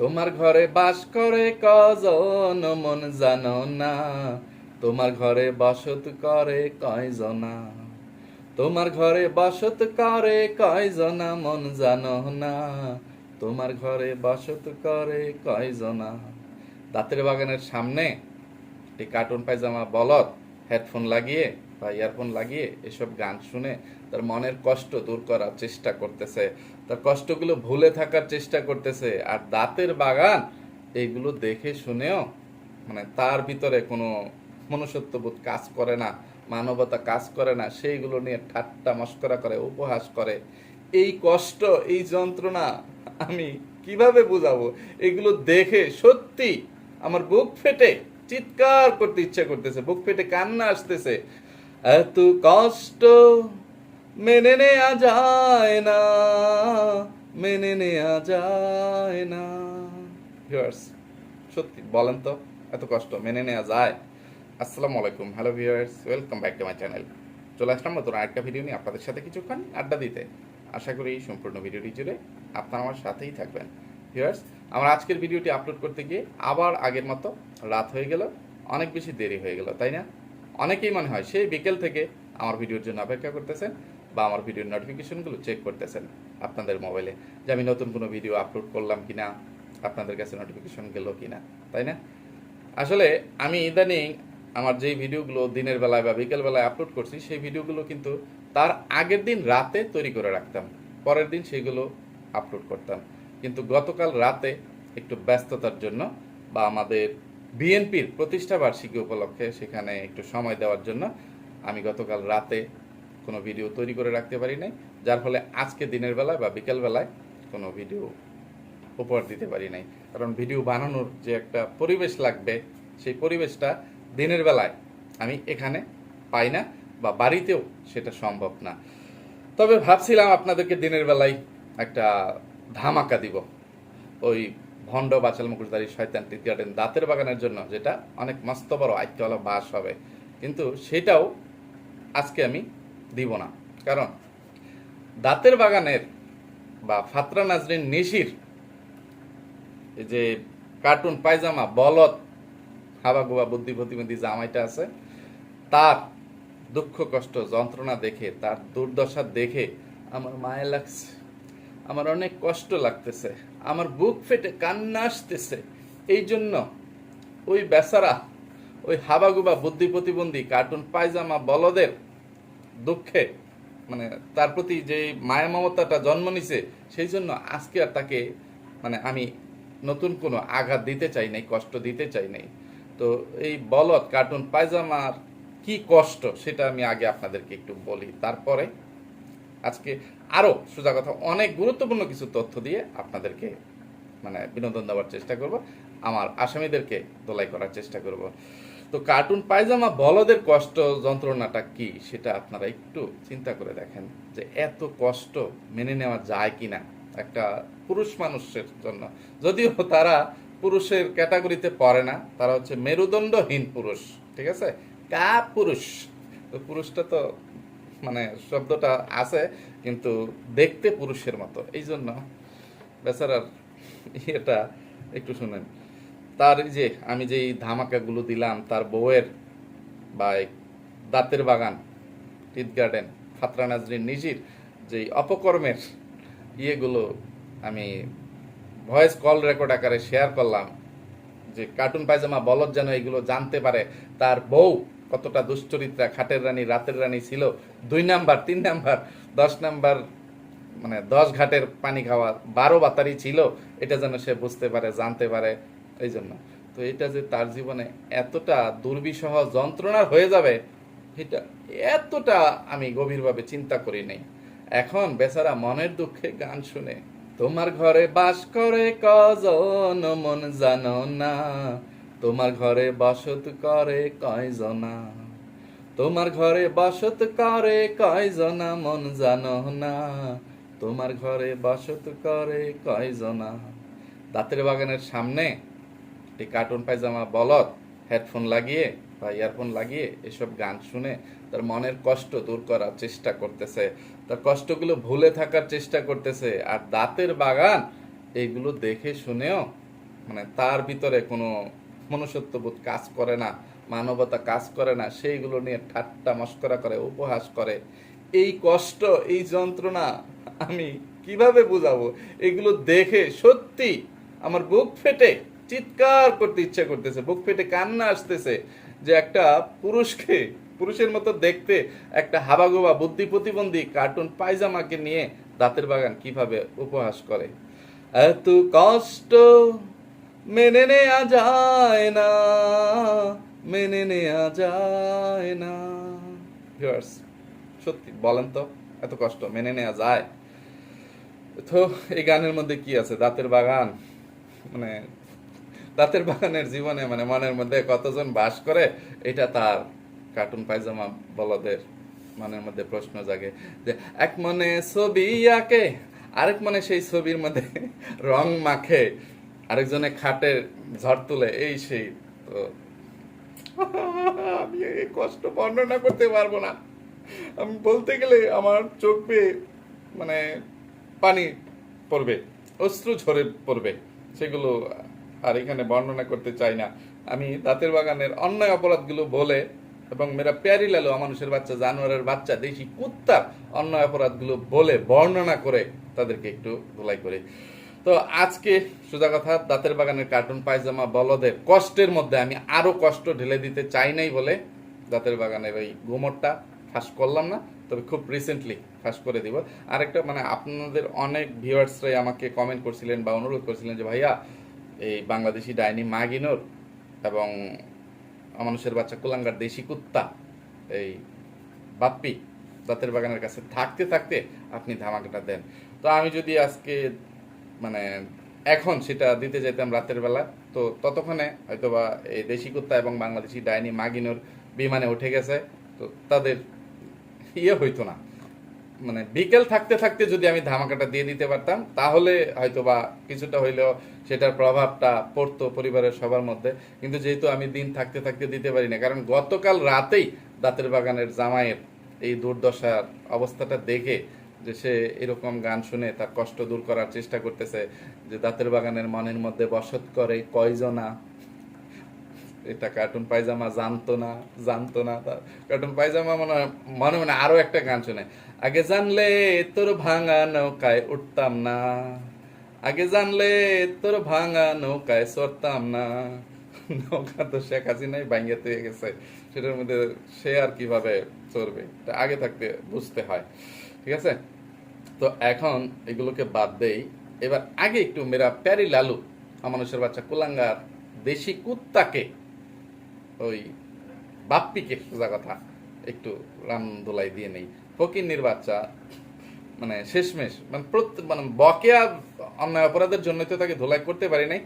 তোমার ঘরে বাস করে কজন মন জানো না? তোমার ঘরে বসত করে কয়জনা? তোমার ঘরে বসত করে কয়জনা মন জানো না? তোমার ঘরে বসত করে কয়জনা? দাঁতের বাগানের সামনে এই কার্টুন পায়জামা, বলদ, হেডফোন লাগিয়ে বা ইয়ারফোন লাগিয়ে এসব গান শুনে তার মনের কষ্ট দূর করার চেষ্টা করতেছে। তার কষ্টগুলো ভুলে থাকার চেষ্টা করতেছে। আর দাঁতের বাগান, এইগুলো দেখে শুনেও মানে তার ভিতরে কোনো মনুষ্যত্ববোধ কাজ করে না, মানবতা কাজ করে না, সেইগুলো নিয়ে ঠাট্টা মস্করা করে, উপহাস করে। এই কষ্ট, এই যন্ত্রণা আমি কীভাবে বুঝাবো? এগুলো দেখে সত্যি আমার বুক ফেটে, চিৎকার করতে ইচ্ছা করতেছে, বুক ফেটে কান্না আসতেছে। এত কষ্ট মেনে নেওয়া যায় না, মেনে নেওয়া যায় না। ভিউয়ার্স সত্যি, বলেন তো, এত কষ্ট, মেনে নেওয়া যায়? আসসালামু আলাইকুম, hello viewers, welcome back to my channel. চলে আসলাম নতুন আরেকটা ভিডিও নিয়ে আপনাদের সাথে কিছুক্ষণ আড্ডা দিতে। আশা করি এই সম্পূর্ণ ভিডিওটি জুড়ে আপনারা আমার সাথেই থাকবেন। ভিউয়ার্স, আমার আজকের ভিডিওটি আপলোড করতে গিয়ে আবার আগের মতো রাত হয়ে গেল, অনেক বেশি দেরি হয়ে গেল, তাই না? অনেকেই মনে হয় সেই বিকেল থেকে আমার ভিডিওর জন্য অপেক্ষা করতেছেন। বা আমার ভিডিওর নোটিফিকেশনগুলো চেক করতেছেন আপনাদের মোবাইলে যে আমি নতুন কোনো ভিডিও আপলোড করলাম কিনা, আপনাদের কাছে নোটিফিকেশন গেল কিনা, তাই না? আসলে আমি ইদানিং আমার যেই ভিডিওগুলো দিনের বেলায় বা বিকেল বেলায় আপলোড করছি, সেই ভিডিওগুলো কিন্তু তার আগের দিন রাতে তৈরি করে রাখতাম, পরের দিন সেগুলো আপলোড করতাম। কিন্তু গতকাল রাতে একটু ব্যস্ততার জন্য বা আমাদের বিএনপির প্রতিষ্ঠা বার্ষিকী উপলক্ষে সেখানে একটু সময় দেওয়ার জন্য আমি গতকাল রাতে কোনো ভিডিও তৈরি করে রাখতে পারি নাই, যার ফলে আজকে দিনের বেলায় বা বিকেল বেলায় কোনো ভিডিও উপহার দিতে পারি নাই। কারণ ভিডিও বানানোর যে একটা পরিবেশ লাগবে, সেই পরিবেশটা দিনের বেলায় আমি এখানে পাই না বা বাড়িতেও সেটা সম্ভব না। তবে ভাবছিলাম আপনাদেরকে দিনের বেলায় একটা ধামাকা দিব। ওই ভণ্ড বাচাল মুখোশধারী শয়তান টি গার্ডেন দাঁতের বাগানের জন্য, যেটা অনেক মস্ত বড় আইত্যওয়ালা বাস হবে। কিন্তু সেটাও আজকে আমি দিব না। কারণ দাঁতের বাগানের বা ফাতরা নাজরিন নিশির যে কার্টুন, পায়জামা, বলদ, হাবা গোবা, বুদ্ধি প্রতিবন্ধী জামাইটা আছে, তার দুঃখ, কষ্ট, যন্ত্রণা দেখে, তার দুর্দশা দেখে আমার মায়া লাগছে। আমার অনেক কষ্ট লাগতেছে। আমার বুক ফেটে কান্না আসতেছে। এই জন্য ওই বেচারা, ওই হাবাগুবা বুদ্ধি প্রতিবন্ধী, কার্টুন, পায়জামা, বলদের দুঃখে মানে তার প্রতি যে মায়া মমতাটা জন্ম নিছে, সেই জন্য আজকে আর তাকে মানে আমি নতুন কোনো আঘাত দিতে চাই নাই, কষ্ট দিতে চাই নাই। তো এই বলদ কার্টুন পায়জামার কি কষ্ট, সেটা আমি আগে আপনাদেরকে একটু বলি। তারপরে আজকে আরও সোজা কথা, অনেক গুরুত্বপূর্ণ কিছু তথ্য দিয়ে আপনাদেরকে মানে বিনোদন দেওয়ার চেষ্টা করব। আমার আসামিদেরকে দোলাই করার চেষ্টা করব। তো কার্টুন পায়জামা বলদের কষ্ট যন্ত্রণাটা কি? সেটা আপনারা একটু চিন্তা করে দেখেন যে এত কষ্ট মেনে নেওয়া যায় কিনা একটা পুরুষ মানুষের জন্য। যদিও তারা পুরুষের ক্যাটাগরিতে পড়ে না, তারা হচ্ছে মেরুদণ্ডহীন পুরুষ, ঠিক আছে? কা পুরুষ। তো পুরুষটা তো মানে শব্দটা আছে, কিন্তু দেখতে পুরুষের মতো। এই জন্য বেচারার ইয়েটা একটু শুনেন। তার যে আমি যেই ধামাকাগুলো দিলাম, তার বউয়ের বা দাঁতের বাগান টিট গার্ডেন, ফাতরা নাজরিন নিজির যেই অপকর্মের ইয়েগুলো আমি ভয়েস কল রেকর্ড আকারে শেয়ার করলাম, যে কার্টুন পায়জামা, বলদ যেন এগুলো জানতে পারে, তার বউ কতটা দুশ্চরিত্রা, খাটের রানী, রাতের রানী ছিল, দুই নাম্বার, তিন নাম্বার, দশ নাম্বার মানে দশ ঘাটের পানি খাওয়া, বারো বাতারি ছিল, এটা যেন সে বুঝতে পারে, জানতে পারে। এই জন্য তো এটা যে তার জীবনে এতটা দুর্বিষহ যন্ত্রণার হয়ে যাবে, এটা এতটা আমি গভীরভাবে চিন্তা করি নাই। এখন বেচারা মনের দুঃখে গান শুনে, তোমার ঘরে বাস করে কজন মন জানো না? তোমার ঘরে বসত করে কয়জনা? তোমার ঘরে বসত করে কয়জনা মন জানো না? তোমার ঘরে বসত করে কয়জনা? দাঁতের বাগানের সামনে এই কার্টুন পায়জামা বলদ হেডফোন লাগিয়ে বা ইয়ারফোন লাগিয়ে এসব গান শুনে তার মনের কষ্ট দূর করার চেষ্টা করতেছে। তার কষ্টগুলো ভুলে থাকার চেষ্টা করতেছে আর দাঁতের বাগান এইগুলো দেখে শুনেও মানে তার ভিতরে কোনো মনুষ্যত্ববোধ কাজ করে না, মানবতা কাজ করে না, সেইগুলো নিয়ে ঠাট্টা মস্করা করে, উপহাস করে। এই কষ্ট, এই যন্ত্রণা আমি কীভাবে বুঝাবো? এগুলো দেখে সত্যি আমার বুক ফেটে। চিৎকার করতে ইচ্ছা করতেছে, বুক ফেটে কান্না আসতেছে যে একটা পুরুষকে, পুরুষের মতো দেখতে একটা হাবাগোবা বুদ্ধি প্রতিবন্ধী কার্টুন পায়জামাকে নিয়ে দাঁতের বাগান কীভাবে উপহাস করে। এত কষ্ট মেনে নেওয়া যায় না, মেনে নেয়া যায় না। সত্যি, বলেন তো, এত কষ্ট মেনে নেওয়া যায়? তো এই গানের মধ্যে কি আছে? দাঁতের বাগান মানে দাঁতের বাগানের জীবনে মানে মনের মধ্যে কতজন বাস করে, এটা তার কার্টুন পায়জামা বলদের মনের মধ্যে প্রশ্ন জাগে যে, এক মনে ছবি আঁকে, আরেক মনে সেই ছবির মধ্যে রং মাখে, আরেকজনে খাটের ঝড় তুলে, এই সেই তো। আমি এই কষ্ট বর্ণনা করতে পারব না। আমি বলতে গেলে আমার চোখ পেয়ে মানে পানি পড়বে, অশ্রু ঝরে পড়বে, সেগুলো আর এখানে বর্ণনা করতে চাই না। আমি দাঁতের বাগানের অন্যায় অপরাধগুলো বলে এবং মেরা প্যারি লালো মানুষের বাচ্চা, জানোয়ারের বাচ্চা, দেশি কুত্তার অন্যায় অপরাধগুলো বলে বর্ণনা করে তাদেরকে একটু ধোলাই করে। তো আজকে সোজা কথা, দাঁতের বাগানের কার্টুন পায়জামা বলদের কষ্টের মধ্যে আমি আরও কষ্ট ঢেলে দিতে চাই নাই বলে দাঁতের বাগানের ওই গুমরটা ফাঁস করলাম না, তবে খুব রিসেন্টলি ফাঁস করে দিব। আরেকটা মানে আপনাদের অনেক ভিউয়ার্সরাই আমাকে কমেন্ট করছিলেন বা অনুরোধ করছিলেন যে, ভাইয়া এই বাংলাদেশি ডাইনি মাগিনোর এবং মানুষের বাচ্চা কুলাঙ্গার দেশি কুত্তা, এই বাপ্পি দাঁতের বাগানের কাছে থাকতে থাকতে আপনি ধামাকাটা দেন। তো আমি যদি আজকে মানে এখন সেটা দিতে যেতাম রাতের বেলা, তো ততক্ষণে হয়তোবা এই দেশি কুত্তা এবং বাংলাদেশি ডাইনি মাগিনোর বিমানে উঠে গেছে, তো তাদের ইয়ে হইতো না। মানে বিকেল থাকতে থাকতে যদি আমি ধামাকাটা দিয়ে দিতে পারতাম, তাহলে হয়তো বা কিছুটা হইলেও সেটার প্রভাবটা পড়তো পরিবারের সবার মধ্যে। কিন্তু যেহেতু আমি দিন থাকতে থাকতে দিতে পারি না, কারণ গতকাল রাতেই দাঁতের বাগানের জামাইয়ের এই দুর্দশার অবস্থাটা দেখে যে সে এরকম গান শুনে তার কষ্ট দূর করার চেষ্টা করতেছে, যে দাঁতের বাগানের মনের মধ্যে বসত করে কয়জনা এটা কার্টুন পায়জামা জানতো না জানতো না কার্টুন পায়জামা মনে মনে মনে আরও একটা গান শুনে। আগে জানলে তোর ভাঙা নৌকায় উঠতাম না। আগে জানলে তোর ভাঙা নৌকায় চড়তাম না। নৌকা তো শেখ হাসিনাই ভাঙ্গিয়ে হয়ে গেছে। সেটার মধ্যে সে আর কীভাবে চড়বে? আগে থাকতে বুঝতে হয়। ঠিক আছে? তো এখন এগুলোকে বাদ দেই। এবার আগে একটু মেরা প্যারি লালু মানুষের বাচ্চা কুলাঙ্গার দেশি কুত্তাকে, ওই বাপ্পিকে সোজা কথা, একটু রাম দোলাই দিয়ে নেই। ফকিন্নির বাচ্চা মানে শেষমেশ মানে মানে বকেয়া অন্যায় অপরাধের জন্য তো তাকে ধোলাই করতে পারি নাই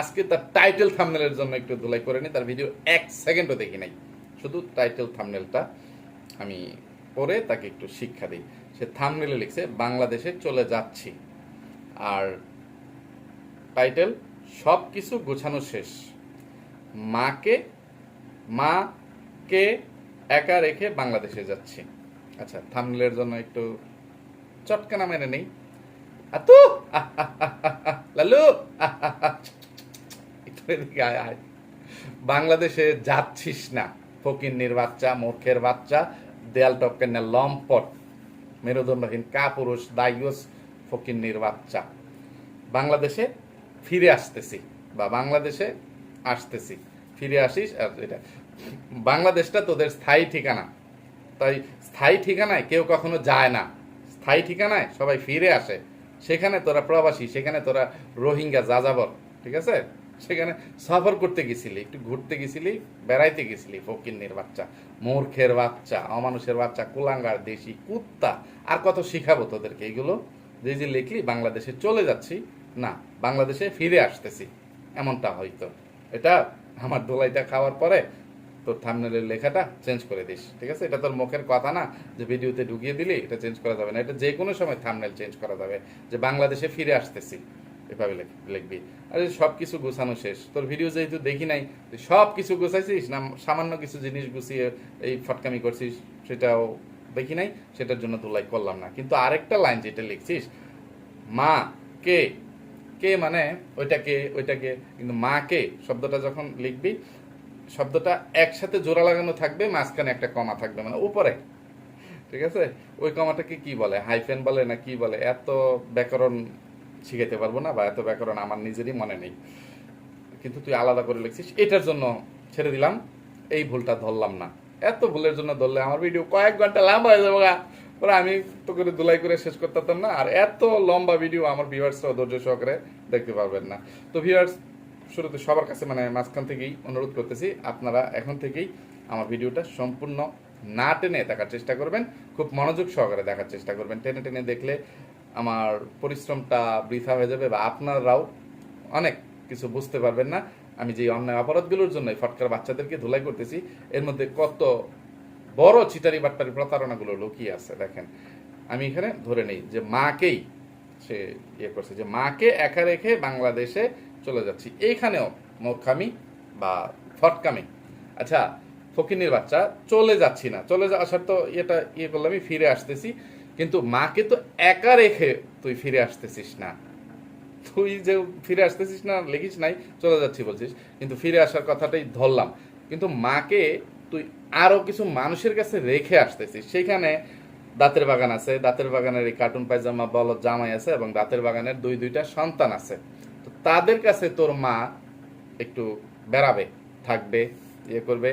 আজকে তার টাইটেল থামনেলের জন্য একটু ধোলাই করে নি, তার ভিডিও এক সেকেন্ডও দেখি নাই। শুধু টাইটেল থামনেলটা আমি পরে তাকে একটু শিক্ষা দিই। সে থামনেলে লিখছে, বাংলাদেশে চলে যাচ্ছি। আর টাইটেল সব কিছু গোছানো শেষ। মাকে মাকে একা রেখে বাংলাদেশে যাচ্ছি। আচ্ছা থামনেলের জন্য একটু চটকানা মেনে নেই। আতু! লালু। বাংলাদেশে যাচ্ছিস না, ফকিন্নির বাচ্চা, মূর্খের বাচ্চা, দেয়াল টপকে না লম্পট। মেরুদণ্ডহীন কাপুরুষ, দায়ুস, ফকিন্নির বাচ্চা। বাংলাদেশে ফিরে আসতেছি, বা বাংলাদেশে আসতেছি। ফিরে আসিস আর এটা, বাংলাদেশটা তোদের স্থায়ী ঠিকানা। তাই স্থায়ী ঠিকানায় কেউ কখনো যায় না। স্থায়ী ঠিকানায় সবাই ফিরে আসে। সেখানে তোরা প্রবাসী, সেখানে তোরা রোহিঙ্গা যাযাবর, ঠিক আছে? সেখানে সফর করতে গেছিলি, একটু ঘুরতে গেছিলি, বেড়াইতে গেছিলি, ফকিন্নির বাচ্চা, মূর্খের বাচ্চা, অমানুষের বাচ্চা, কুলাঙ্গার দেশি কুত্তা। আর কত শিখাবো তোদেরকে এগুলো? যে যে লিখলি, বাংলাদেশে চলে যাচ্ছি। না, বাংলাদেশে ফিরে আসতেছি। এমনটা হয়তো। এটা আমার দোলাইটা খাওয়ার পরে তোর থামনেলের লেখাটা চেঞ্জ করে দিস, ঠিক আছে? এটা তোর মুখের কথা না যে ভিডিওতে ঢুকিয়ে দিলি এটা চেঞ্জ করা যাবে না। এটা যে কোনো সময় থামনেল চেঞ্জ করা যাবে, যে বাংলাদেশে ফিরে আসতেছি, এভাবে লিখবি। আরে সব কিছু গোছানো শেষ। তোর ভিডিও যেহেতু দেখি নাই সব কিছু গোছাইছিস না সামান্য কিছু জিনিস গুছিয়ে এই ফটকামি করছিস, সেটাও দেখি নাই, সেটার জন্য তো লাইক করলাম না। কিন্তু আরেকটা লাইন যেটা লিখছিস, মা কে? কে মানে? ওইটাকে ওইটাকে কিন্তু মা কে? শব্দটা যখন লিখবি শব্দটা একসাথে জোড়া লাগানো থাকবে, মাঝখানে একটা কমা থাকবে মানে উপরে। ঠিক আছে? ওই কমাটাকে কি বলে? হাইফেন বলে না কি বলে? এত ব্যাকরণ শিখাইতে পারব না বা এত ব্যাকরণ আমার নিজেরই মনে নেই। কিন্তু তুই আলাদা করে লিখছিস। এটার জন্য ছেড়ে দিলাম। এই ভুলটা ধরলাম না। এত ভুলের জন্য ধরলে আমার ভিডিও কয়েক ঘণ্টা লম্বা হয়ে যাব। পরে আমি তো করে দুলাই করে শেষ করতে পারতাম না। আর এত লম্বা ভিডিও আমার ভিউয়ার্সরাও ধৈর্য সহকারে দেখতে পারবেন না। তো ভিউয়ার্স শুরুতে সবার কাছে মানে মাঝখান থেকেই অনুরোধ করতেছি, আপনারা এখন থেকেই আমার ভিডিওটা সম্পূর্ণ না টেনে দেখার চেষ্টা করবেন, খুব মনোযোগ সহকারে দেখার চেষ্টা করবেন। টেনে টেনে দেখলে আমার পরিশ্রমটা বৃথা হয়ে যাবে বা আপনারাও অনেক কিছু বুঝতে পারবেন না। আমি যে অন্যায় অপরাধগুলোর জন্য ফটকার বাচ্চাদেরকে ধুলাই করতেছি, এর মধ্যে কত বড় চিটারি বাট্টারি প্রতারণাগুলো লুকিয়ে আছে, দেখেন। আমি এখানে ধরে নেই যে মাকেই সে ইয়ে করছে, যে মাকে একা রেখে বাংলাদেশে চলে যাচ্ছি। এইখানেও মূর্খামি বা ফটকামি। আচ্ছা ফকিনের বাচ্চা চলে যাচ্ছি না। চলে যা আসার তো এটা ইয়ে করলে আমি ফিরে আসতেছি। কিন্তু মাকে তো একা রেখে তুই ফিরে আসতেছিস না। তুই যে ফিরে আসতেছিস না, লিখিস নাই, চলে যাচ্ছি বলছিস। কিন্তু ফিরে আসার কথাটাই ধরলাম। কিন্তু মাকে তুই আরও কিছু মানুষের কাছে রেখে আসতেছিস। সেখানে দাঁতের বাগান আছে। দাঁতের বাগানের এই কার্টুন পায়জামা, বলদ জামাই আছে এবং দাঁতের বাগানের দুই দুইটা সন্তান আছে। তাদের কাছে তোর মা একটু বেড়াবে, থাকবে ইয়ে করবে।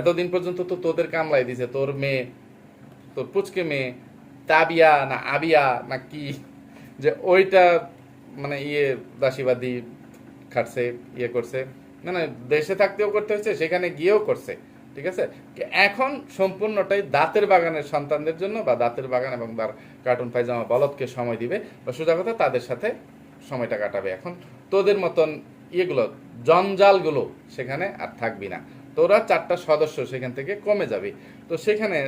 এতদিন পর্যন্ত তো তোদের কামলাই দিছে, তোর মেয়ে, তোর পুচকে মেয়ে, তাবিয়া না আবিয়া না কি, যে ওইটা মানে ইয়ে দাসীবাদী খাটছে ইয়ে করছে। মানে দেশে থাকতেও করতে হচ্ছে, সেখানে গিয়েও করছে, ঠিক আছে? এখন সম্পূর্ণটাই দাঁতের বাগানের সন্তানদের জন্য বা দাঁতের বাগান এবং তার কার্টুন পায়জামা বলদকে সময় দিবে, বা সোজা কথা তাদের সাথে সময়টা কাটাবে। এখন তোদের মতন ইয়েগুলো, জঞ্জালগুলো সেখানে আর থাকবি না। তোরা চারটা সদস্য সেখান থেকে কমে যাবি। তো সেখানে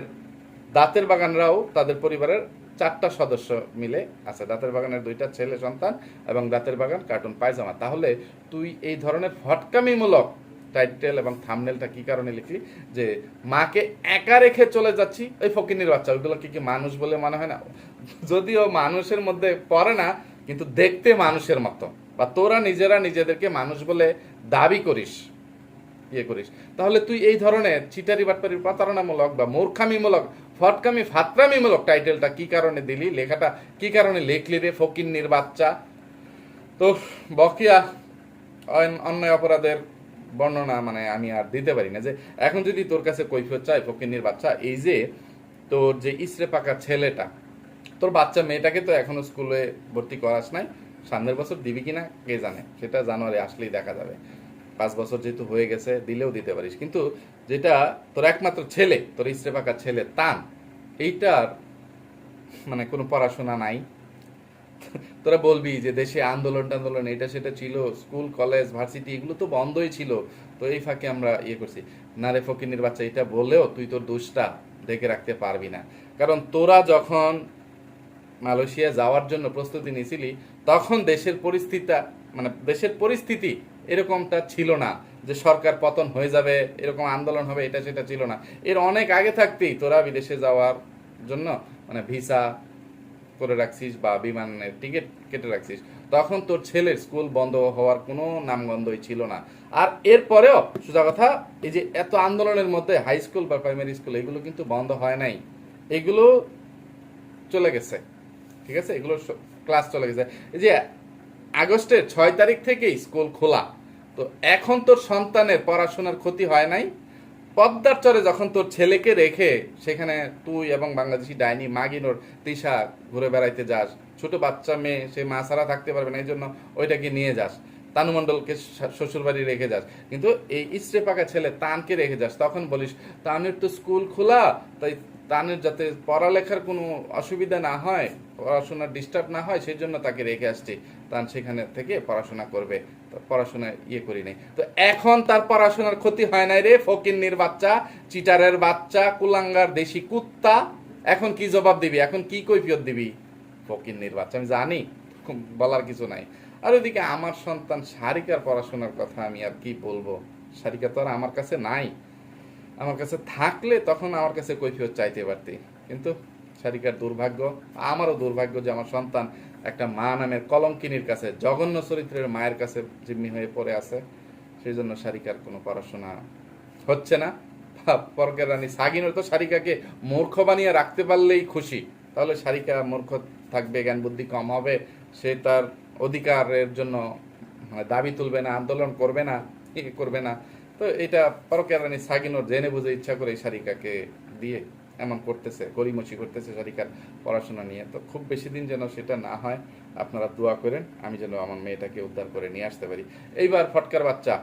দাঁতের বাগানরাও তাদের পরিবারের চারটা সদস্য মিলে আছে। দাঁতের বাগানের দুইটা ছেলে সন্তান এবং দাঁতের বাগান কার্টুন পায়জামা। তাহলে তুই এই ধরনের ফটকামিমূলক টাইটেল এবং থামনেলটা কি কারণে লিখলি? যে মাকে একা রেখে চলে যাচ্ছি ওই ফকিনির বাচ্চা। ওইগুলো কি কি মানুষ বলে মনে হয় না? যদিও মানুষের মধ্যে পড়ে না, কিন্তু দেখতে মানুষের মতো। বা তোরা নিজেরা নিজেদেরকে মানুষ বলে দাবি করিস ইয়ে করিস। তাহলে তুই এই ধরনের চিটারি বাটপারি প্রতারণামূলক বা মূর্খামিমূলক, ফটকামি, ফাতরামিমূলক টাইটেলটা কি কারণে দিলি? লেখাটা কি কারণে লিখলি রে ফকিন্নির বাচ্চা? তো বকিয়া অন- অন্যায় অপরাধের বর্ণনা মানে আমি আর দিতে পারি না যে এখন যদি তোর কাছে কৈফিয়ত চাই ফকিন্নির বাচ্চা, এই যে তোর যে ইসরে পাকা ছেলেটা, তোর বাচ্চা মেয়েটাকে তো এখনও স্কুলে ভর্তি করাস নাই সামনের বছর দিবি কিনা কে জানে? সেটা জানুয়ারি আসলেই দেখা যাবে। পাঁচ বছর যেহেতু হয়ে গেছে, দিলেও দিতে পারিস। কিন্তু যেটা তোর একমাত্র ছেলে, তোর ইসরে পাকা ছেলে, তান, এইটার মানে কোনো পড়াশোনা নাই। তোরা বলবি যে দেশে আন্দোলন টান্দোলন, এটা সেটা ছিল, স্কুল, কলেজ, ভার্সিটি, এগুলো তো বন্ধই ছিল। তো এই ফাঁকে আমরা ইয়ে করছি। না রে ফকিনের বাচ্চা, এটা বললেও তুই তোর দোষটা ঢেকে রাখতে পারবি না। কারণ তোরা যখন মালয়েশিয়া যাওয়ার জন্য প্রস্তুতি নিয়েছিলি তখন দেশের পরিস্থিতিটা মানে দেশের পরিস্থিতি এরকমটা ছিল না যে সরকার পতন হয়ে যাবে, এরকম আন্দোলন হবে, এটা সেটা ছিল না। এর অনেক আগে থাকতেই তোরা বিদেশে যাওয়ার জন্য মানে ভিসা করে রাখছিস বা বিমানের টিকিট কেটে রাখছিস, তখন তোর ছেলের স্কুল বন্ধ হওয়ার কোনো নামগন্ধই ছিল না। আর এরপরেও, সোজা কথা, এই যে এত আন্দোলনের মধ্যে হাই স্কুল বা প্রাইমারি স্কুল এগুলো কিন্তু বন্ধ হয় নাই। এগুলো চলে গেছে। ঠিক আছে? এগুলো ক্লাস চলে গেছে। এই যে আগস্টের ছয় তারিখ থেকেই স্কুল খোলা, তো এখন তোর সন্তানের পড়াশোনার ক্ষতি হয় নাই। পদ্মার চরে যখন তোর ছেলেকে রেখে সেখানে তুই এবং বাংলাদেশি ডাইনি মাগিনোর তিশা ঘুরে বেড়াইতে যাস, ছোট বাচ্চা মেয়ে, সে মা ছাড়া থাকতে পারবে না এই জন্য ওইটাকে নিয়ে যাস। তানুমণ্ডলকে শ্বশুর বাড়ি রেখে যাস। কিন্তু এই ইস্টে পাকা ছেলে তানকে রেখে যাস, তখন বলিস, তানের তো স্কুল খোলা, তাই তানের যাতে পড়ালেখার কোনো অসুবিধা না হয়, পড়াশোনার ডিস্টার্ব না হয়, সেই জন্য তাকে রেখে আসছি। তান সেখানে থেকে পড়াশোনা করবে। পড়াশোনা ইয়ে করি নাই। তো এখন তার পড়াশোনার ক্ষতি হয় নাই রে, ফকিন্নির বাচ্চা, চিটারের বাচ্চা, কুলাঙ্গার দেশি কুত্তা। এখন কি জবাব দিবি? এখন কি কৈফিয়ত দিবি? ফকিন্নির বাচ্চা, আমি জানি, বলার কিছু নাই। আর ওইদিকে আমার সন্তান সারিকার পড়াশোনার কথা আমি আর কি বলব? সারিকা তো আর আমার কাছে নাই। আমার কাছে থাকলে তখন আমার কাছে কৈফিয়ত চাইতে পারতি। কিন্তু সারিকার দুর্ভাগ্য, আমারও দুর্ভাগ্য যে আমার সন্তান একটা মা নামের কলঙ্কিনীর কাছে, জঘন্য চরিত্রের মায়ের কাছে জিম্মি হয়ে পড়ে আছে। সেই জন্য সারিকার কোনো পড়াশোনা হচ্ছে না। পরকের রানী সাগিনের তো সারিকাকে মূর্খ বানিয়ে রাখতে পারলেই খুশি। তাহলে সারিকা মূর্খ থাকবে জ্ঞান বুদ্ধি কম হবে। সে তার অধিকারের জন্য মানে দাবি তুলবে না, আন্দোলন করবে না করবে না। তো এটা পরকের রানী সাগিনোর জেনে বুঝে ইচ্ছা করে সারিকাকে দিয়ে এমন করতেছে গরিমসি করতেছে সারিকার পড়াশোনা নিয়ে। তো খুব বেশি দিন যেন সেটা না হয়, আপনারা দোয়া করেন, আমি যেন আমার মেয়েটাকে উদ্ধার করে নিয়ে আসতে পারি। এইবার ফটকার বাচ্চা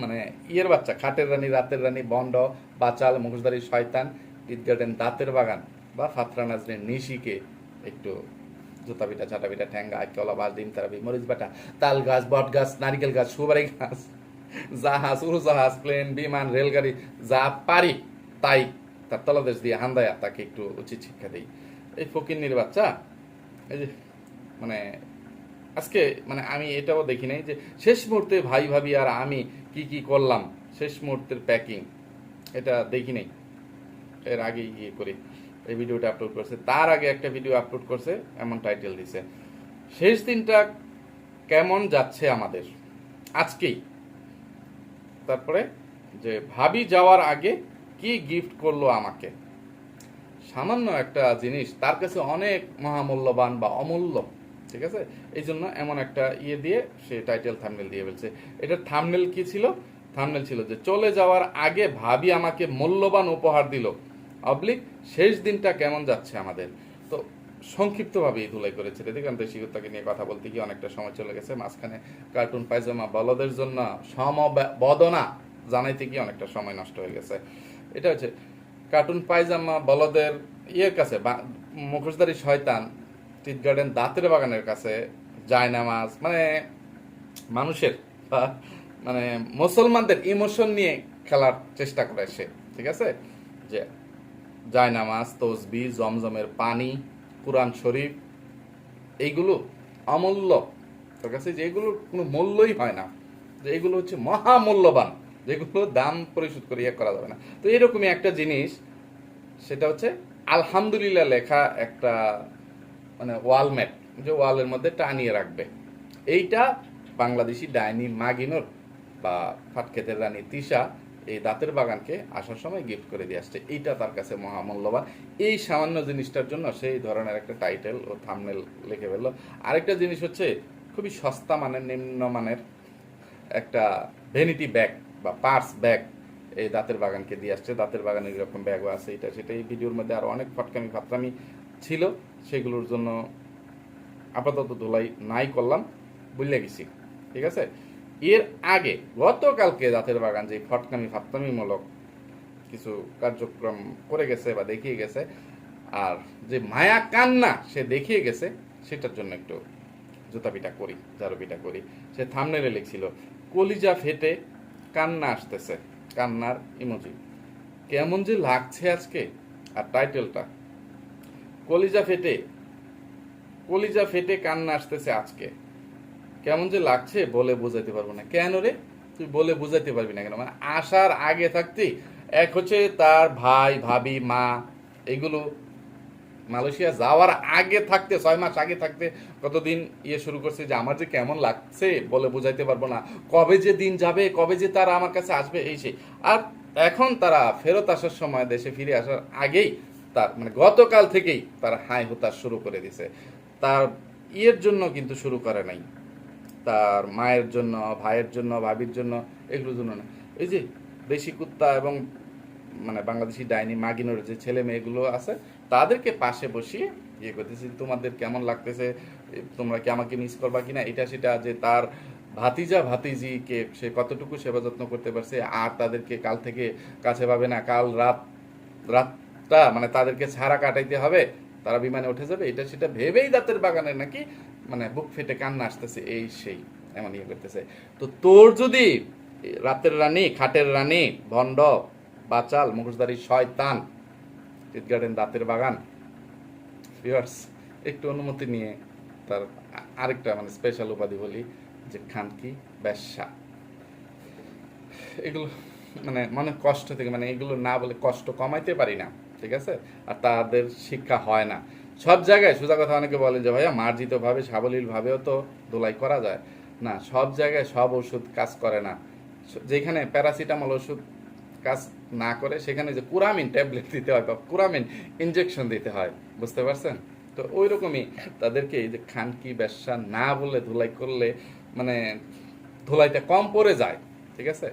মানে ইয়ের বাচ্চা, খাটের রানী, রাতের রানী, বন্ড, বাচাল, মুখোশধারী, শয়তান ঈদ গার্ডেন দাঁতের বাগান বা ফাতরা নাজরিন নিশিকে একটু জুতা পিঠা চাটা পিঠা ঠ্যাঙ্গা আইকলা বাস, ডিম তারাবি, মরিচ বাটা, তাল গাছ, বট গাছ, নারিকেল গাছ, সুপারি গাছ, জাহাজ, উড়োজাহাজ, প্লেন, বিমান, রেলগাড়ি, যা পারি, তাই তার তলাদেশ দিয়ে হান্দায়া তাকে একটু উচিত শিক্ষা দিই। এই ফকিন্নির বাচ্চা, এই যে মানে আজকে মানে আমি এটাও দেখি নাই যে, শেষ মুহূর্তে ভাই, ভাবি আর আমি কি কি করলাম, শেষ মুহূর্তের প্যাকিং এটা দেখি নাই। এর আগে ইয়ে করে। এই ভিডিওটা আপলোড করছে। তার আগে একটা ভিডিও আপলোড করছে, এমন টাইটেল দিছে। শেষ দিনটা কেমন যাচ্ছে আমাদের? আজকেই। তারপরে যে ভাবি যাওয়ার আগে কি গিফট করল আমাকে? সামান্য একটা জিনিস, তার কাছে অনেক মহামূল্যবান বা অমূল্য, ঠিক আছে? এই জন্য এমন একটা ইয়ে দিয়ে সে টাইটেল থামনেল দিয়ে ফেলছে। এটার থামনেল কি ছিল? থামনেল ছিল যে চলে যাওয়ার আগে ভাবি আমাকে মূল্যবান উপহার দিল। অবলিক শেষ দিনটা কেমন যাচ্ছে আমাদের? তো সংক্ষিপ্তভাবে এই ধুলাই করেছে দেখলাম দেশিকতাকে নিয়ে কথা বলতে গিয়ে অনেকটা সময় চলে গেছে, মাঝখানে কার্টুন পায়জামা বলদের জন্য সমবদনা জানাইতে গিয়ে অনেকটা সময় নষ্ট হয়ে গেছে। এটা হচ্ছে কার্টুন পায়জামা বলদের ইয়ের কাছে মুখোশধারী শয়তান টিট গার্ডেন দাঁতের বাগানের কাছে জায়নামাজ মানে মানুষের, বা মানে মুসলমানদের ইমোশন নিয়ে খেলার চেষ্টা করে সে, ঠিক আছে? যে জায়নামাজ, তসবি, জমজমের পানি, কোরআন শরীফ, এইগুলো অমূল্য। তোর কাছে যেগুলোর কোনো মূল্যই হয় না, যে এগুলো হচ্ছে মহামূল্যবান যেগুলো দাম পরিশোধ করে ইয়ে করা যাবে না। তো এরকমই একটা জিনিস, সেটা হচ্ছে আলহামদুলিল্লাহ লেখা একটা মানে ওয়ালমেট যে ওয়ালের মধ্যে টানিয়ে রাখবে। এইটা বাংলাদেশি ডাইনি মাগিনোর বা ফাটক্ষেতের রানী তিশা এই দাঁতের বাগানকে আসার সময় গিফট করে দিয়ে আসছে। এইটা তার কাছে মহামূল্যবান। এই সামান্য জিনিসটার জন্য সেই ধরনের একটা টাইটেল ও থামনেল লিখে ফেলল। আরেকটা জিনিস হচ্ছে, খুবই সস্তা মানের নিম্নমানের একটা ভেনিটি ব্যাগ বা পার্স ব্যাগ এই দাঁতের বাগানকে দিয়ে আসছে। দাঁতের বাগানের এরকম ব্যাগও আছে, এটা সেটা এই ভিডিওর মধ্যে আরও অনেক ফটকামি ফাতরামি ছিল। সেগুলোর জন্য আপাতত ধুলাই নাই করলাম বুঝলে গেছি। ঠিক আছে? এর আগে গতকালকে দাঁতের বাগান যে ফটকামি ফাতরামিমূলক কিছু কার্যক্রম করে গেছে বা দেখিয়ে গেছে, আর যে মায়া কান্না সে দেখিয়ে গেছে, সেটার জন্য একটু জুতা পিটা করি ঝাড়ু পিটা করি। সে থামনেলে লিখছিল, কলিজা ফেটে, কান্না আসতেছে। কান্নার ইমোজি। কেমন যে লাগছে আজকে, আর টাইটেলটা, কলিজা ফেটে কলিজা ফেটে, কান্না আসতেছে আজকে। কেমন যে লাগছে বলে বোঝাতে পারব না। কেন রে? তুই বলে বোঝাতে পারবি না কেন? মানে আসার আগে থাকতেই এক হচ্ছে তার ভাই, ভাবি, মা, এগুলো মালয়েশিয়া যাওয়ার আগে থাকতে, ছয় মাস আগে থাকতে কতদিন ইয়ে শুরু করছে যে আমার যে কেমন লাগছে বলে বোঝাইতে পারব না। কবে যে দিন যাবে, কবে যে তারা আমার কাছে আসবে, এই সে আর এখন তারা ফেরত আসার সময় দেশে ফিরে আসার আগেই তার মানে গতকাল থেকেই তারা হাই হতাশ শুরু করে দিছে। তার ইয়ের জন্য কিন্তু শুরু করে নাই। তার মায়ের জন্য, ভাইয়ের জন্য, ভাবির জন্য, এগুলোর জন্য না। এই যে দেশি কুত্তা এবং মানে বাংলাদেশি ডাইনি, মাগিনোর যে ছেলে মেয়েগুলো আছে, তাদেরকে পাশে বসিয়ে ইয়ে করতেছি, তোমাদের কেমন লাগতেছে? তোমরা কি আমাকে মিস করবা কিনা? এটা সেটা যে তার ভাতিজা, ভাতিজিকে সে কতটুকু সেবা যত্ন করতে পারছে, আর তাদেরকে কাল থেকে কাছে পাবে না, কাল রাত, রাতটা মানে তাদেরকে ছাড়া কাটাইতে হবে, তারা বিমানে উঠে যাবে, এটা সেটা ভেবেই দাঁতের বাগানে নাকি মানে বুক ফেটে কান্না আসতেছে, এই সেই, এমন ইয়ে করতেছে। তো তোর যদি রাতের রানী, খাটের রানী, ভণ্ড, বাচাল, মুখোশধারী, শয়তান টিট গার্ডেন দাঁতের বাগান একটু অনুমতি নিয়ে তার আরেকটা মানে স্পেশাল উপাধি বলি, যে খানকি ব্যবসা এগুলো মানে মনে কষ্ট থেকে মানে এগুলো না বলে কষ্ট কমাইতে পারি না, ঠিক আছে? আর তাদের শিক্ষা হয় না। সব জায়গায় সোজা কথা অনেকে বলে যে, ভাইয়া মার্জিত ভাবে সাবলীল ভাবেও তো দোলাই করা যায়। না, সব জায়গায় সব ওষুধ কাজ করে না। যেখানে প্যারাসিটামল ওষুধ কাজ না করে, সেখানে যে কুরামিন ট্যাবলেট দিতে হয় বা কুরামিন ইনজেকশন দিতে হয়, বুঝতে পারছেন? তো ওই রকমই তাদেরকে এই যে খানকি ব্যবসা না বলে ধুলাই করলে মানে ধুলাইটা কম পড়ে যায়, ঠিক আছে?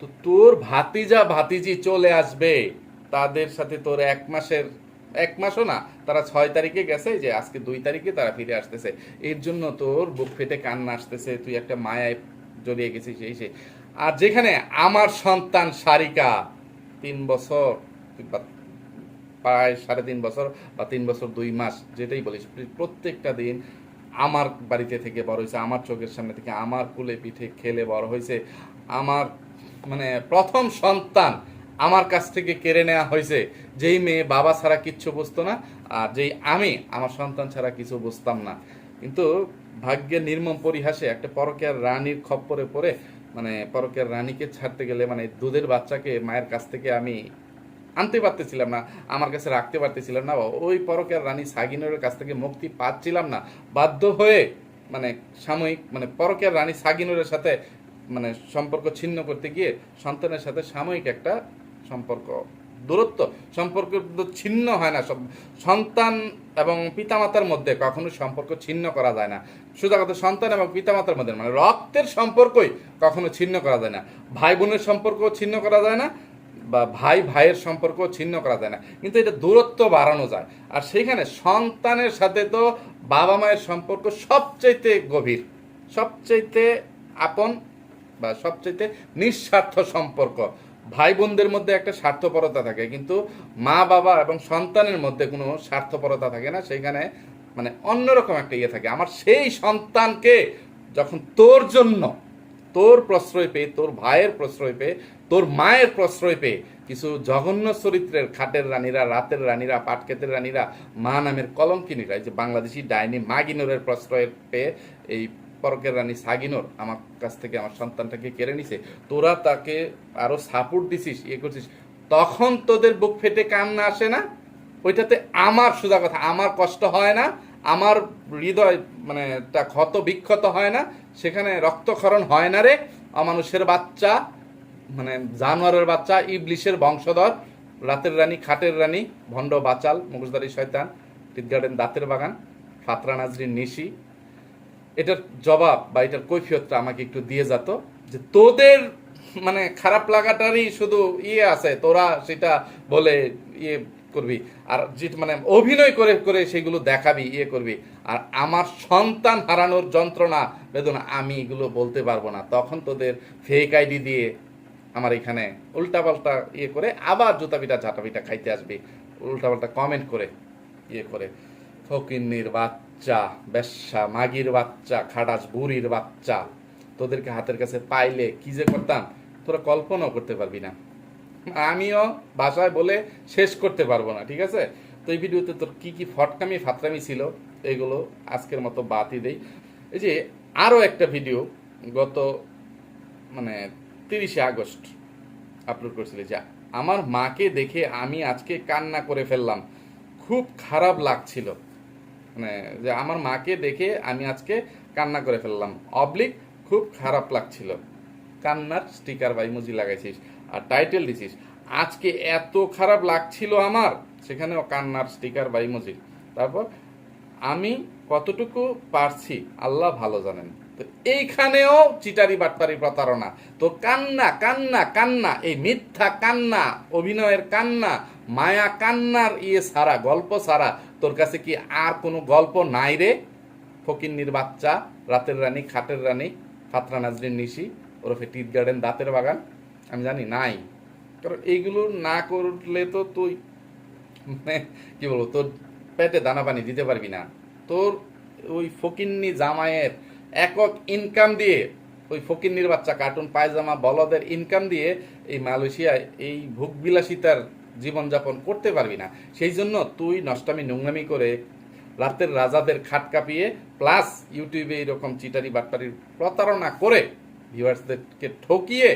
তো তোর ভাতিজা, ভাতিজি চলে আসবে, তাদের সাথে তোর এক মাসের এক মাসও না, তারা ছয় তারিখে গেছে যে আজকে দুই তারিখে তারা ফিরে আসতেছে। এর জন্য তোর বুক ফেটে কান্না আসতেছে, তুই একটা মায়ায় জড়িয়ে গেছিস, এই সে আর যেখানে আমার সন্তান সারিকা, তিন বছর প্রায় সাড়ে তিন বছর বা তিন বছর দুই মাস, যেটাই বলিস প্রত্যেকটা দিন আমার বাড়িতে থেকে বড় হয়েছে, আমার চোখের সামনে থেকে আমার কুলে পিঠে খেলে বড় হয়েছে। আমার মানে প্রথম সন্তান আমার কাছ থেকে কেড়ে নেওয়া হয়েছে। যেই মেয়ে বাবা ছাড়া কিচ্ছু বুঝতো না, আর যেই আমি আমার সন্তান ছাড়া কিছু বুঝতাম না। কিন্তু ভাগ্যের নির্মম পরিহাসে একটা পরকের রানীর খপ্পরে পড়ে মানে পরকের রানীকে ছাড়তে গেলে মানে দুধের বাচ্চাকে মায়ের কাছ থেকে আমি আনতে পারতেছিলাম না, আমার কাছে রাখতে পারতেছিলাম না, ওই পরকের রানী সাগিনের কাছ থেকে মুক্তি পাচ্ছিলাম না। বাধ্য হয়ে মানে সাময়িক মানে পরকের রানী সাগিনুরের সাথে মানে সম্পর্ক ছিন্ন করতে গিয়ে সন্তানের সাথে সাময়িক একটা সম্পর্ক। দূরত্ব, সম্পর্ক ছিন্ন হয় না। সন্তান এবং পিতামাতার মধ্যে কখনো সম্পর্ক ছিন্ন করা যায় না। সোজা কথা সন্তান এবং পিতামাতার মধ্যে মানে রক্তের সম্পর্কই কখনো ছিন্ন করা যায় না। ভাই বোনের সম্পর্ক ছিন্ন করা যায় না বা ভাই ভাইয়ের সম্পর্ক ছিন্ন করা যায় না। কিন্তু এটা দূরত্ব বাড়ানো যায়। আর সেইখানে সন্তানের সাথে তো বাবা মায়ের সম্পর্ক সবচাইতে গভীর, সবচাইতে আপন বা সবচাইতে নিঃস্বার্থ সম্পর্ক। ভাই বোনদের মধ্যে একটা স্বার্থপরতা থাকে, কিন্তু মা, বাবা এবং সন্তানের মধ্যে কোনো স্বার্থপরতা থাকে না। সেখানে মানে অন্যরকম একটা ইয়ে থাকে। আমার সেই সন্তানকে যখন তোর জন্য, তোর প্রশ্রয় পেয়ে, তোর ভাইয়ের প্রশ্রয় পেয়ে, তোর মায়ের প্রশ্রয় পেয়ে কিছু জঘন্য চরিত্রের খাটের রানীরা, রাতের রানীরা, পাটকেতের রানীরা মা নামের কলঙ্কিনীরা যে বাংলাদেশি ডাইনি মাগিনোরের প্রশ্রয় পেয়ে এই পরকের রানী সাগিনোর আমার কাছ থেকে আমার সন্তানটাকে কেড়ে নিছে। তোরা তাকে আরও সাপোর্ট দিছিস ইয়ে করছিস, তখন তোদের বুক ফেটে কান্না আসে না? ওইটাতে আমার সোজা কথা, আমার কষ্ট হয় না, আমার হৃদয় মানে তা ক্ষত বিক্ষত হয় না, সেখানে রক্তক্ষরণ হয় না রে। অমানুষের বাচ্চা মানে জানোয়ারের বাচ্চা, ইবলিশের বংশধর, রাতের রানী, খাটের রানী, ভণ্ড বাচাল মুখোশধারী শয়তান টিট গার্ডেন দাঁতের বাগান, ফাতরা নাজরিন নিশি এটার জবাব বা এটার কৈফিয়তটা আমাকে একটু দিয়ে যেত, যে তোদের মানে খারাপ লাগাটারই শুধু ইয়ে আছে, তোরা সেটা বলে ইয়ে করবি। আর যেটা মানে অভিনয় করে করে সেগুলো দেখাবি ইয়ে করবি। আর আমার সন্তান হারানোর যন্ত্রণা, বেদনা, আমি এগুলো বলতে পারব না। তখন তোদের ফেক আইডি দিয়ে আমার এখানে উল্টাপাল্টা ইয়ে করে আবার জুতা পিটা ঝাঁটা পিটা খাইতে আসবি। উল্টাপাল্টা কমেন্ট করে ইয়ে করে। ফকিন্নির বাচ্চা, বেশ্যা, মাগির বাচ্চা খাটাস বুড়ির বাচ্চা। তোদেরকে হাতের কাছে পাইলে কি যে করতাম? তোরা কল্পনাও করতে পারবি না। আমিও ভাষায় বলে শেষ করতে পারব না, ঠিক আছে? তো এই ভিডিওতে তোর কি কি ফটকামি, ফাতরামি ছিল, এগুলো আজকের মতো বাতি দেই। এই যে আরও একটা ভিডিও গত মানে তিরিশে আগস্ট আপলোড করেছিল। যে আমার মাকে দেখে আমি আজকে কান্না করে ফেললাম। খুব খারাপ লাগছিল। মানে যে আমার মাকে দেখে আমি আজকে কান্না করে ফেললাম। অবলিক খুব খারাপ লাগছিল। কান্নার স্টিকার বা ইমোজি লাগাইছিস আর টাইটেল দিছিস। আজকে এত খারাপ লাগছিল আমার। সেখানেও কান্নার স্টিকার বা ইমোজি তারপর আমি কতটুকু পারছি, আল্লাহ ভালো জানেন। তো এইখানেও চিটারি বাটপারি প্রতারণা। তো কান্না কান্না কান্না, এই মিথ্যা কান্না, অভিনয়ের কান্না মায়া কান্নার ইয়ে সারা, গল্প সারা। তোর কাছে কি আর কোনো গল্প নাই রে? ফকিন্নির বাচ্চা, রাতের রানী, খাটের রানী, ফাতরা নাজরিন নিশি, ওরফে টিট গার্ডেন, দাঁতের বাগান। আমি জানি নাই। কারণ এইগুলো না করলে তো তুই মানে কি বলব, তোর পেটে দানা পানি দিতে পারবি না। তোর ওই ফকিন্নি জামাইয়ের একক ইনকাম দিয়ে, ওই ফকিন্নির বাচ্চা কার্টুন পায়জামা, বলদের ইনকাম দিয়ে এই মালয়েশিয়ায় এই ভোগবিলাসিতার জীবনযাপন করতে পারবি না। সেই জন্য তুই নষ্টামি, নোংরামি করে রাতের রাজাদের খাট কাঁপিয়ে প্লাস ইউটিউবে এরকম চিটারি বাটপারির প্রতারণা করে ভিউয়ার্সদেরকে ঠকিয়ে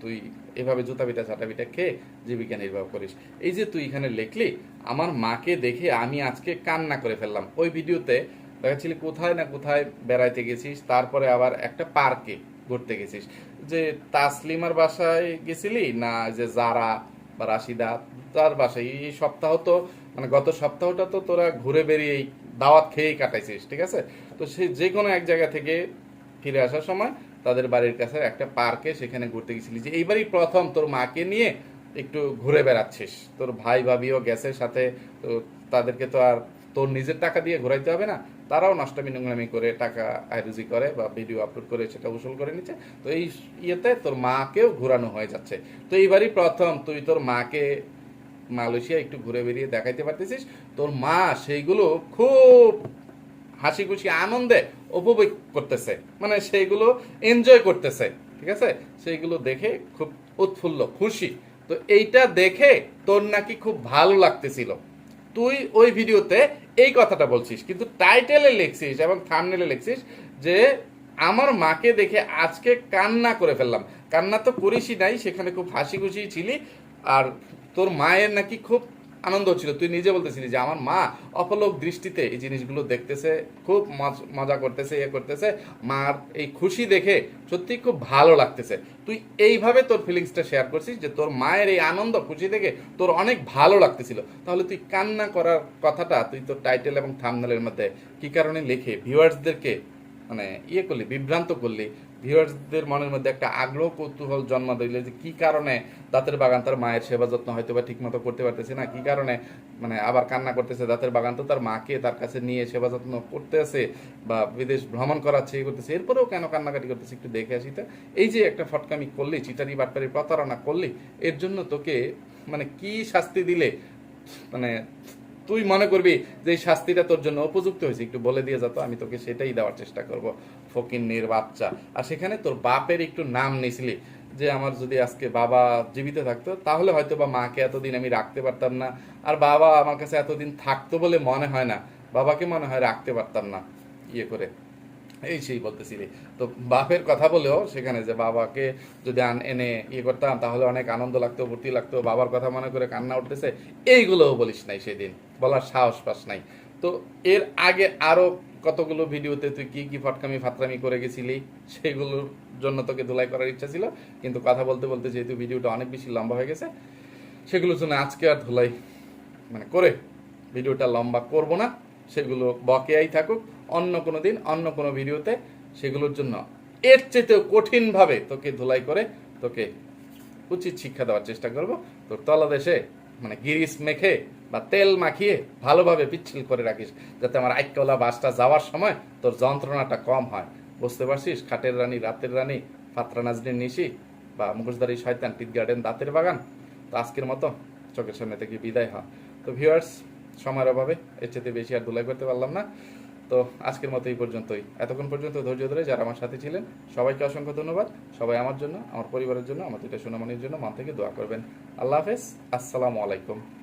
তুই এভাবে জুতা পিটা চাটা পিটা খেয়ে জীবিকা নির্বাহ করিস। এই যে তুই এখানে লিখলি, আমার মাকে দেখে আমি আজকে কান্না করে ফেললাম। ওই ভিডিওতে দেখাচ্ছিলি কোথায় না কোথায় বেড়াইতে গেছিস, তারপরে আবার একটা পার্কে ঘুরতে গেছিস। যে তাসলিমার বাসায় গেছিলি না যে জারা বা রাশিদা, তার বাসায়। এই সপ্তাহ তো মানে গত সপ্তাহটা তো তোরা ঘুরে বেরিয়ে দাওয়াত খেয়েই কাটাইছিস, ঠিক আছে? তো সে যে কোনো এক জায়গা থেকে ফিরে আসার সময় তাদের বাড়ির কাছে একটা পার্কে সেখানে ঘুরতে গেছিলি যে এইবারই প্রথম তোর মাকে নিয়ে একটু ঘুরে বেড়াচ্ছিস। তোর ভাই ভাবিও গেছে সাথে, তো তাদেরকে তো আর তোর নিজের টাকা দিয়ে ঘোরাইতে হবে না তারাও নষ্টামি নোংরামি করে টাকা আয়রুজি করে বা ভিডিও আপলোড করে সেটা উসুল করে নিচ্ছে। তো এই ইয়েতে তোর মাকেও ঘোরানো হয়ে যাচ্ছে। তো এইবারই প্রথম তুই তোর মাকে মালয়েশিয়া একটু ঘুরে বেরিয়ে দেখাইতে পারতেছিস। তোর মা সেইগুলো খুব হাসি খুশি আনন্দে উপভোগ করতেছে। মানে সেইগুলো এনজয় করতেছে, ঠিক আছে? সেইগুলো দেখে খুব উৎফুল্ল, খুশি। তো এইটা দেখে তোর নাকি খুব ভালো লাগতেছিল। তুই ওই ভিডিওতে এই কথাটা বলছিস, কিন্তু টাইটেলে লিখছিস এবং থামনেলে লিখছিস যে আমার মাকে দেখে আজকে কান্না করে ফেললাম। কান্না তো করিসই নাই, সেখানে খুব হাসি খুশি ছিলি, আর তোর মায়ের নাকি খুব আনন্দ হচ্ছিল তুই নিজে বলতেছিলি যে, আমার মা অপলোক দৃষ্টিতে এই জিনিসগুলো দেখতেছে, খুব মজ- করতেছে ইয়ে করতেছে। মার এই খুশি দেখে সত্যি খুব ভালো লাগতেছে। তুই এইভাবে তোর ফিলিংসটা শেয়ার করছিস যে, তোর মায়ের এই আনন্দ, খুশি দেখে তোর অনেক ভালো লাগতেছিল। তাহলে তুই কান্না করার কথাটা তুই তোর টাইটেল এবং থামনেলের মধ্যে কি কারণে লিখে ভিউয়ার্সদেরকে মানে ইয়ে করলি, বিভ্রান্ত করলি ভিউয়ার্সদের মনের মধ্যে একটা আগ্রহ কৌতূহল জন্ম দিলে যে কি কারণে দাঁতের বাগান তার মায়ের সেবা যত্ন হয়তো বা ঠিক মতো করতে পারতেছে না? কি কারণে? মানে আবার কান্না করতেছে, দাঁতের বাগান তো তার মাকে তার কাছে নিয়ে সেবা যত্ন করতেছে বা বিদেশ ভ্রমণ করাচ্ছে করতেছে, এরপরেও কেন কান্নাকাটি করতেছে একটু দেখে আসি তো? এই যে একটা ফটকামি করলি, চিটারি বাটপারি প্রতারণা করলি, এর জন্য তোকে মানে কি শাস্তি দিলে? মানে তুই মনে করবি যে এই শাস্তিটা তোর জন্য উপযুক্ত হয়েছে, একটু বলে দিয়ে যা তো, আমি তোকে সেটাই দেওয়ার চেষ্টা করব। ফকিন্নির বাচ্চা। আর সেখানে তোর বাপের একটু নাম নিছিলি যে আমার যদি আজকে বাবা জীবিত থাকতো, তাহলে হয়তো বা মাকে এতদিন আমি রাখতে পারতাম না। আর বাবা আমার কাছে এতদিন থাকতো বলে মনে হয় না। বাবাকে মনে হয় রাখতে পারতাম না ইয়ে করে। এই সেই বলতেছিলি। তো বাপের কথা বলেও সেখানে যে বাবাকে যদি আন এনে ইয়ে করতাম, তাহলে অনেক আনন্দ লাগতো ভর্তি লাগতো, বাবার কথা মনে করে কান্না উঠতেছে। এইগুলোও বলিস নাই সেদিন, বলার সাহস পাস নাই। তো এর আগে আরও কতগুলো ভিডিওতে তুই কি কি ফটকামি ফাতরামি করে গেছিলি, সেগুলোর জন্য তোকে ধুলাই করার ইচ্ছা ছিল। কিন্তু কথা বলতে বলতে যেহেতু ভিডিওটা অনেক বেশি লম্বা হয়ে গেছে সেগুলোর জন্য আজকে আর ধুলাই মানে করে ভিডিওটা লম্বা করব না। সেগুলো বকেয়াই থাকুক, অন্য কোনো দিন, অন্য কোনো ভিডিওতে, সেগুলোর জন্য এর চেয়েতেও কঠিনভাবে তোকে ধুলাই করে তোকে উচিত শিক্ষা দেওয়ার চেষ্টা করব। তোর তলাদেশে মানে গিরিস মেখে বা তেল মাখিয়ে ভালোভাবে পিচ্ছিল করে রাখিস, যাতে আমার আইকলা বাসটা যাওয়ার সময় তোর যন্ত্রণাটা কম হয়। বুঝতে পারছিস? খাটের রানী, রাতের রানী, ফাতরা নাজরিন নিশি বা মুখোশধারী শয়তান টিট গার্ডেন দাঁতের বাগান। তো আজকের মতো চোখের সামনে থেকে বিদায় হয় তো ভিউয়ার্স সময়ের অভাবে এর চেয়ে বেশি আর ধুলাই করতে পারলাম না। তো আজকের মতো এই পর্যন্তই। এতক্ষণ পর্যন্ত ধৈর্য ধরে যারা আমার সাথে ছিলেন, সবাইকে অসংখ্য ধন্যবাদ। সবাই আমার জন্য, আমার পরিবারের জন্য আমার দুইটা সুনামানির জন্য মন থেকে দোয়া করবেন। আল্লাহ হাফেজ, আসসালামু আলাইকুম।